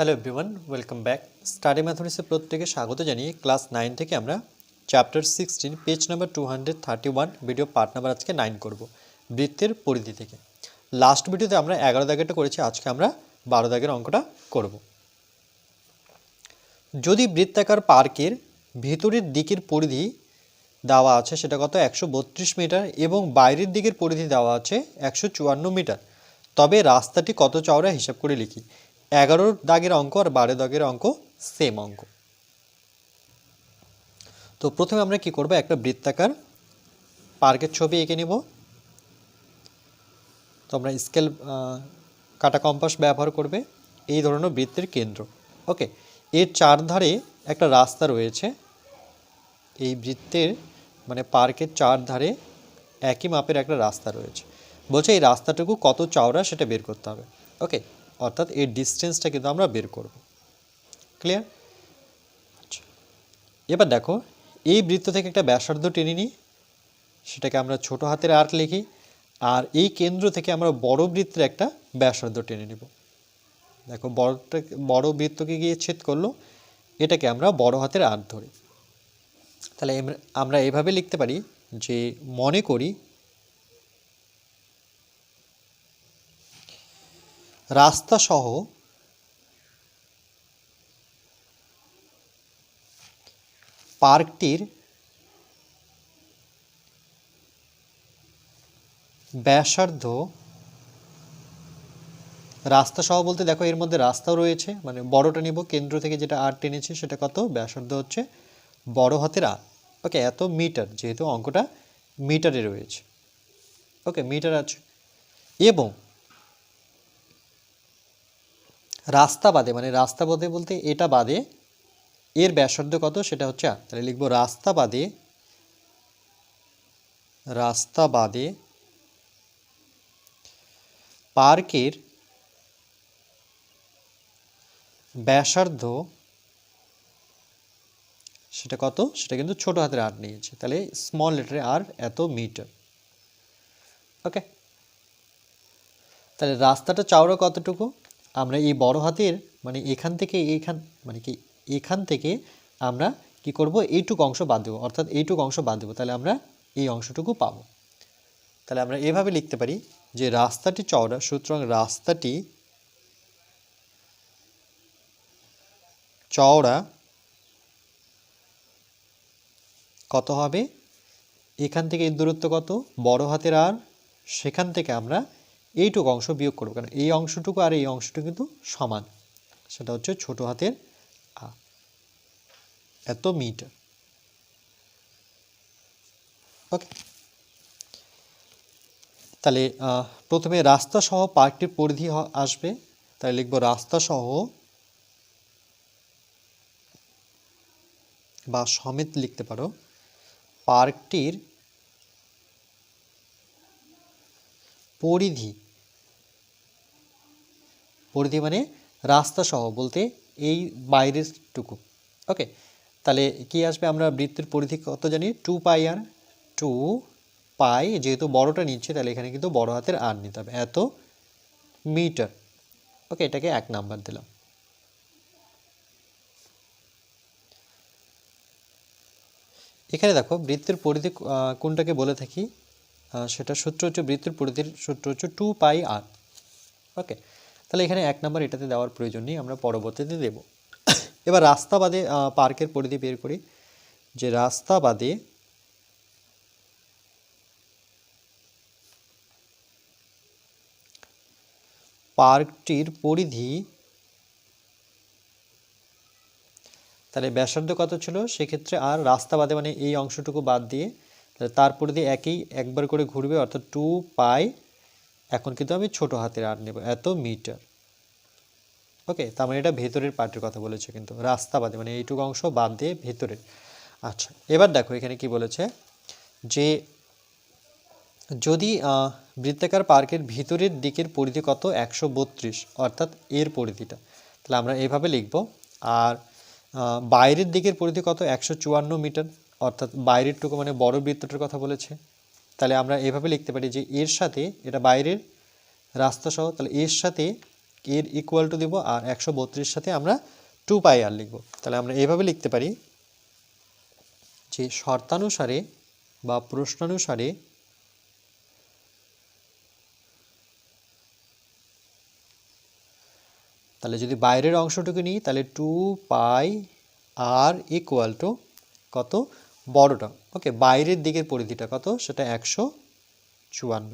Hello everyone welcome back study ম্যাথমেটিক্সে প্রত্যেকে স্বাগত জানিয়ে ক্লাস নাইন থেকে আমরা chapter sixteen page number two hundred thirty one video part number আজকে নাইন করব, বৃত্তের পরিধি থেকে। লাস্ট ভিডিওতে আমরা এগারো দাগেরটা করেছি, আজকে আমরা বারো দাগের অঙ্কটা করব। যদি বৃত্তাকার পার্কের ভিতরের দিকের পরিধি দেওয়া আছে, সেটা কত? একশো বত্রিশ মিটার এবং বাইরের দিকের পরিধি দেওয়া আছে একশো চুয়ান্ন মিটার। তবে রাস্তাটি কত চওড়া, হিসাব করে লিখি। এগারোর দাগের অঙ্ক আর বারো দাগের অঙ্ক সেম অঙ্ক। তো প্রথমে আমরা কি করব? একটা বৃত্তাকার পার্কের ছবি এঁকে নেব। তো আমরা স্কেল কাটা কম্পাস ব্যবহার করবে। এই ধরনের বৃত্তের কেন্দ্র। ওকে, এর চারধারে একটা রাস্তা রয়েছে। এই বৃত্তের মানে পার্কের চারধারে একই মাপের একটা রাস্তা রয়েছে। বলছে এই রাস্তাটুকু কত চওড়া সেটা বের করতে হবে। ওকে অর্থাৎ এই ডিস্টেন্সটা কিন্তু আমরা বের করব। ক্লিয়ার আচ্ছা। এবার দেখো, এই বৃত্ত থেকে একটা ব্যাসার্ধ টেনে নিই। সেটাকে আমরা ছোট হাতের আর্ট লিখি। আর এই কেন্দ্র থেকে আমরা বড় বৃত্তের একটা ব্যাসার্ধ টেনে নিব। দেখো, বড়টা, বড় বৃত্তকে গিয়ে ছেদ করল। এটাকে আমরা বড় হাতের আর্ট ধরি। তাহলে আমরা এভাবে লিখতে পারি যে, মনে করি রাস্তা সহ পার্কটির ব্যাসার্ধ রাস্তা সহ বলতে দেখো এর মধ্যে রাস্তাও রয়েছে মানে বড়টা নিব, কেন্দ্র থেকে যেটা আর টেনেছে সেটা কত? ব্যাসার্ধ হচ্ছে বড় হাতের আর ওকে, এত মিটার, যেহেতু অঙ্কটা মিটারে রয়েছে। ওকে, মিটার আছে। এবং রাস্তা বাদে মানে রাস্তা বাদে বলতে এটা বাদে, এর ব্যাসার্ধ কত? সেটা হচ্ছে আর তাহলে লিখব রাস্তা বাদে রাস্তা বাদে পার্কের ব্যাসার্ধ, সেটা কত? সেটা কিন্তু ছোট হাতের আর নিয়েছে। তাহলে স্মল লেটারে আর এত মিটার ওকে তাহলে রাস্তাটা চাওড়া কতটুকু? আমরা এই বড় হাতের মানে এখান থেকে এইখান মানে কি, এখান থেকে আমরা কি করব? এইটুকু অংশ বাদ দেবো। অর্থাৎ এইটুকু অংশ বাদ দেবো। তাহলে আমরা এই অংশটুকু পাব। তাহলে আমরা এভাবে লিখতে পারি যে রাস্তাটি চওড়া, সুতরাং রাস্তাটি চওড়া কত হবে? এখান থেকে এর দূরত্ব কত? বড় হাতের আর সেখান থেকে আমরা এইটুকু অংশ বিয়োগ করব কারণ এই অংশটুকু আর এই অংশটুকু কিন্তু সমান। সেটা হচ্ছে ছোট হাতের আ। এত মিটার। ওকে। তাহলে প্রথমে রাস্তা সহ পার্কটির পরিধি আসবে। তাহলে লিখব রাস্তা সহ বা সমেত লিখতে পারো। পার্কটির পরিধি পরিধি মানে রাস্তা সহ বলতে এই বাইরের টুকু ওকে? তাহলে কি আসবে আমরা বৃত্তের পরিধি কত জানি? টু পাই আর টু পাই, যেহেতু বড়টা নিচ্ছে, তাহলে এখানে কিন্তু বড় হাতের আর নিতে হবে। এত মিটার। ওকে, এটাকে এক নাম্বার দিলাম। এখানে দেখো, বৃত্তের পরিধি কোনটাকে বলে থাকি? সেটা সূত্র হচ্ছে বৃত্তের পরিধির সূত্র হচ্ছে টু পাই আর। ওকে? তাহলে এখানে এক নাম্বার এটাতে দেওয়ার প্রয়োজন নেই, আমরা পরবর্তীতে দেব। এবার রাস্তা বাদে পার্কের পরিধি বের করি। যে রাস্তা বাদে পার্কটির পরিধি তাহলে ব্যাসার্ধ কত ছিল? সেক্ষেত্রে আর রাস্তা বাদে মানে এই অংশটুকু বাদ দিয়ে, তাহলে তার পরিধি একই, একবার করে ঘুরবে, অর্থাৎ টু পাই এখন কিন্তু আমি ছোট হাতের আর নেব, এত মিটার। ওকে তার মানে এটা ভেতরের পার্টের কথা বলেছে কিন্তু, রাস্তা বাদে মানে এইটুকু অংশ বাদ দিয়ে ভেতরের। আচ্ছা এবার দেখো এখানে কি বলেছে যে যদি বৃত্তাকার পার্কের ভিতরের দিকের পরিধি কত? একশো বত্রিশ, অর্থাৎ এর পরিধিটা। তাহলে আমরা এইভাবে লিখব, আর বাইরের দিকের পরিধি কত? একশো চুয়ান্ন মিটার, অর্থাৎ বাইরেরটুকু মানে বড় বৃত্তটার কথা বলেছে। তাহলে আমরা এভাবে লিখতে পারি যে এর সাথে, এটা বাইরের রাস্তা সহ, তাহলে এর সাথে এর ইকুয়াল টু দিব আর একশো বত্রিশ সাথে আমরা টু পাই আর লিখব। তাহলে আমরা এইভাবে লিখতে পারি যে শর্তানুসারে বা প্রশ্নানুসারে তাহলে যদি বাইরের অংশটুকু নিই, তাহলে two pi r equal to কত? বড়টা ওকে, বাইরের দিকের পরিধিটা কত? সেটা একশো চুয়ান্ন।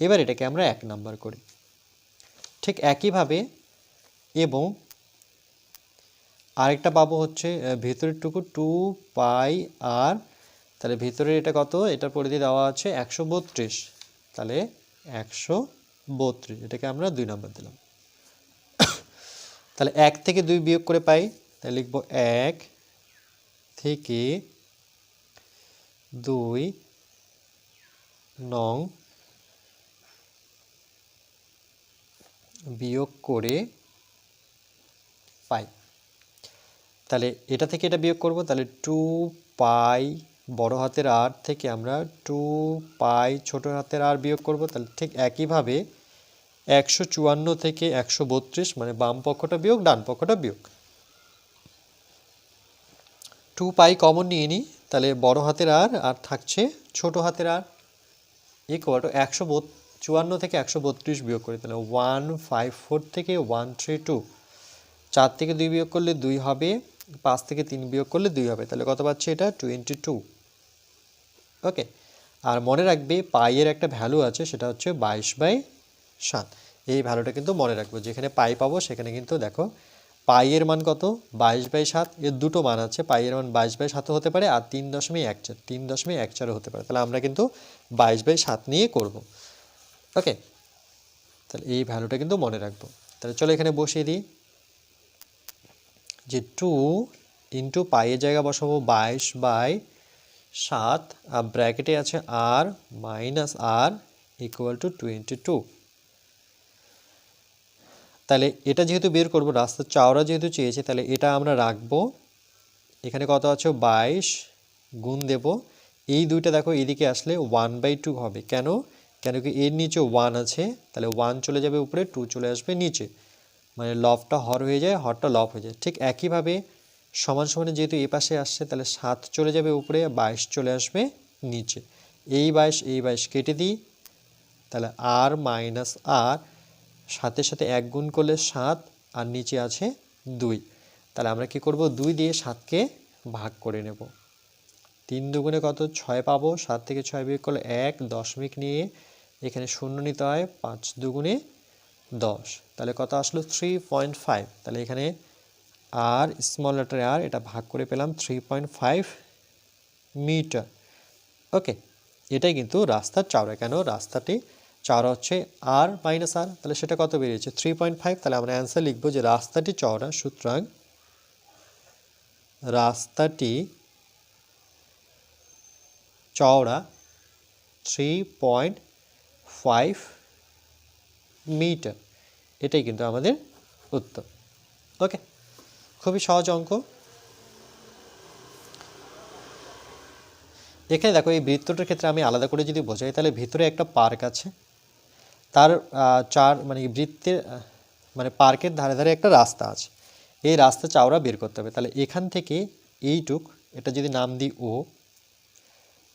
এবার এটাকে আমরা এক নাম্বার করি। ঠিক একইভাবে এবং আরেকটা পাবো হচ্ছে ভেতরেরটুকু টু পাই আর তাহলে ভেতরের এটা কত? এটার পরিধি দেওয়া আছে একশো বত্রিশ। তাহলে একশো বত্রিশ, এটাকে আমরা দুই নাম্বার দিলাম। তাহলে এক থেকে দুই বিয়োগ করে পাই, তাহলে লিখব এক থেকে দুই নং বিয়োগ করে পাই। তাহলে এটা থেকে এটা বিয়োগ করব, তাহলে টু পাই বড় হাতের আর থেকে আমরা টু পাই ছোট হাতের আর বিয়োগ করব, তাহলে ঠিক একইভাবে একশো চুয়ান্ন থেকে একশো বত্রিশ মানে বাম পক্ষটা বিয়োগ, ডান পক্ষটা বিয়োগ। টু পাই কমন নিয়ে নিই তাহলে বড় হাতের আর আর থাকছে ছোট হাতের আর ইকুয়াল টু একশো চুয়ান্ন থেকে একশো বত্রিশ বিয়োগ করি, তাহলে ওয়ান ফাইভ ফোর থেকে ওয়ান থ্রি টু। চার থেকে দুই বিয়োগ করলে দুই হবে, পাঁচ থেকে তিন বিয়োগ করলে দুই হবে, তাহলে কত পাচ্ছে এটা? Twenty two. ওকে, আর মনে রাখবে পাইয়ের একটা ভ্যালু আছে, সেটা হচ্ছে বাইশ বাই সাত। এই ভ্যালুটা কিন্তু মনে রাখব, যেখানে পাই পাবো সেখানে কিন্তু দেখো পাইয়ের মান কত? বাইশ বাই সাত, এর দুটো মান আছে পাইয়ের মান বাইশ বাই সাতও হতে পারে, আর তিন দশমিক এক চার, তিন দশমিক এক চারও হতে পারে, তাহলে আমরা কিন্তু বাইশ বাই সাত নিয়ে করব। ওকে তাহলে এই ভ্যালুটা কিন্তু মনে রাখব। তাহলে চলো এখানে বসিয়ে দিই। যে টু ইন্টু পাইয়ের জায়গা বসাবো বাইশ বাই সাত, আর ব্র্যাকেটে আছে r minus r equal to twenty two তাহলে এটা যেহেতু বের করব, রাস্তার চাওড়া যেহেতু চেয়েছে, তাহলে এটা আমরা রাখব। এখানে কত আছে? বাইশ গুণ দেব। এই দুইটা দেখো এদিকে আসলে ওয়ান বাই টু হবে। কেন? কেন কি এর নিচে ওয়ান আছে, তাহলে ওয়ান চলে যাবে উপরে টু চলে আসবে নিচে। মানে লবটা হর হয়ে যায়, হরটা লব হয়ে যায়। ঠিক একইভাবে সমান সমানে যেহেতু এ পাশে আসছে, তাহলে সাত চলে যাবে উপরে, বাইশ চলে আসবে নিচে। এই বাইশ এই বাইশ কেটে দিই, তাহলে আর মাইনাস আর সাথে সাথে এক গুণ করলে সাত, আর নিচে আছে দুই। তাহলে আমরা কি করব? দুই দিয়ে সাতকে ভাগ করে নেব। তিন দুগুণে কত? ছয় পাবো। সাত থেকে ছয় বিয়োগ করলে এক, দশমিক নিয়ে এখানে শূন্য নিতে হয় পাঁচ দুগুণে দশ। তাহলে কত আসলো? থ্রি পয়েন্ট ফাইভ তাহলে এখানে আর স্মল লেটারে আর এটা ভাগ করে পেলাম three point five metre okay এটাই কিন্তু রাস্তার চাওড়া। কেন? রাস্তাটি চওড়া হচ্ছে আর মাইনাস আর তাহলে সেটা কত বেরিয়েছে? থ্রি পয়েন্ট ফাইভ তাহলে আমরা অ্যান্সার লিখব যে রাস্তাটি চওড়া, সুতরাং রাস্তাটি চওড়া থ্রি পয়েন্ট ফাইভ মিটার এটাই কিন্তু আমাদের উত্তর। ওকে খুবই সহজ অঙ্ক। এখানে দেখো, এই বৃত্তটার ক্ষেত্রে আমি আলাদা করে যদি বোঝাই, তাহলে ভিতরে একটা পার্ক আছে। তার চার মানে বৃত্তের মানে পার্কের ধারে ধারে একটা রাস্তা আছে। এই রাস্তা চাওড়া বের করতে হবে। তাহলে এখান থেকে এইটুক, এটা যদি নাম দিই ও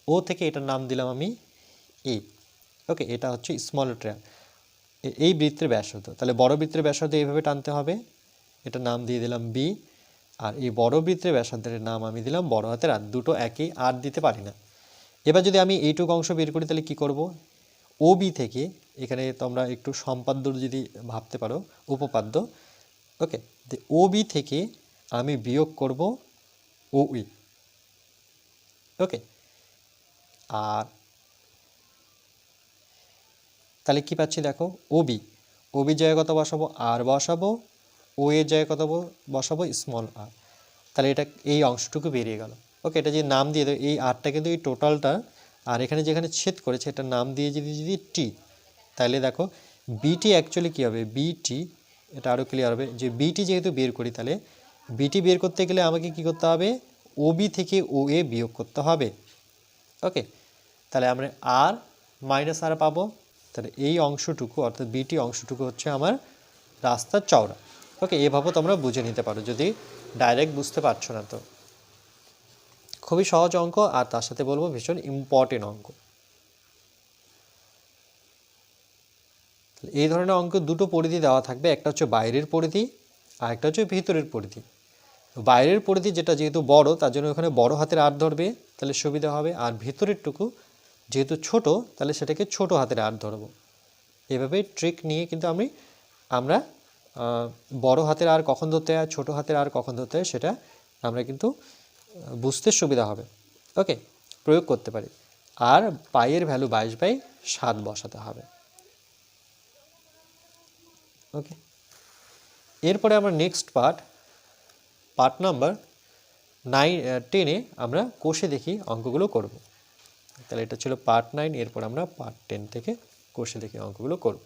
ও থেকে এটার নাম দিলাম আমি এ। ওকে এটা হচ্ছে স্মল ট্রেন এই বৃত্তের ব্যাসার্ধ। তাহলে বড় বৃত্তের ব্যাসার্ধ এইভাবে টানতে হবে। এটা নাম দিয়ে দিলাম বি আর এই বড় বৃত্তের ব্যাসার্ধের নাম আমি দিলাম বড় হাতের, আর দুটো একই আর দিতে পারি না। এবার যদি আমি এইটুকু অংশ বের করি, তাহলে কি করব? ও বি থেকে, এখানে তোমরা একটু সম্পাদ্য যদি ভাবতে পারো, উপপাদ্য। ওকে ও বি থেকে আমি বিয়োগ করব ও ওকে আর তাহলে কি পাচ্ছি দেখো? ওবি ওবির জায়গায় কত বসাবো? আর বসাবো। ও এর জায়গায় কত বসাবো? স্মল আর তাহলে এটা এই অংশটুকু বেরিয়ে গেল। ওকে এটা যে নাম দিয়ে দেবো, এই আরটা কিন্তু এই টোটালটা আর এখানে যেখানে ছেদ করেছে এটা নাম দিয়ে যদি যদি টি তাহলে দেখো বিটি অ্যাকচুয়ালি কী হবে? বিটি এটা আরও ক্লিয়ার হবে, যে বিটি যেহেতু বের করি, তাহলে বিটি বের করতে গেলে আমাকে কি করতে হবে? ওবি থেকে ও এ বিয়োগ করতে হবে। ওকে তাহলে আমরা আর মাইনাস আর পাবো। তাহলে এই অংশটুকু, অর্থাৎ বিটি অংশটুকু হচ্ছে আমার রাস্তা চওড়া। ওকে এভাবে তোমরা বুঝে নিতে পারো, যদি ডাইরেক্ট বুঝতে পারছ না তো। খুবই সহজ অঙ্ক, আর তার সাথে বলব ভীষণ ইম্পর্টেন্ট অঙ্ক। এই ধরনের অঙ্ক দুটো পরিধি দেওয়া থাকবে, একটা হচ্ছে বাইরের পরিধি, আর একটা হচ্ছে ভিতরের পরিধি। বাইরের পরিধি যেটা যেহেতু বড়, তার জন্য ওখানে বড় হাতের আর ধরবে, তাহলে সুবিধা হবে। আর ভিতরেরটুকু যেহেতু ছোট, তাহলে সেটাকে ছোট হাতের আর ধরবো। এভাবে ট্রিক নিয়ে কিন্তু আমি, আমরা বড় হাতের আর কখন ধরতে হয়, ছোট হাতের আর কখন ধরতে হয়, সেটা আমরা কিন্তু বুঝতে সুবিধা হবে। ওকে প্রয়োগ করতে পারি। আর পায়ের ভ্যালু বাইশ বাই সাত বসাতে হবে। ওকে এরপরে আমরা next part part number nine টেনে আমরা কোষে দেখি অঙ্কগুলো করব। তাহলে এটা ছিল পার্ট নাইন এরপর আমরা পার্ট টেন থেকে কোষে দেখে অঙ্কগুলো করব।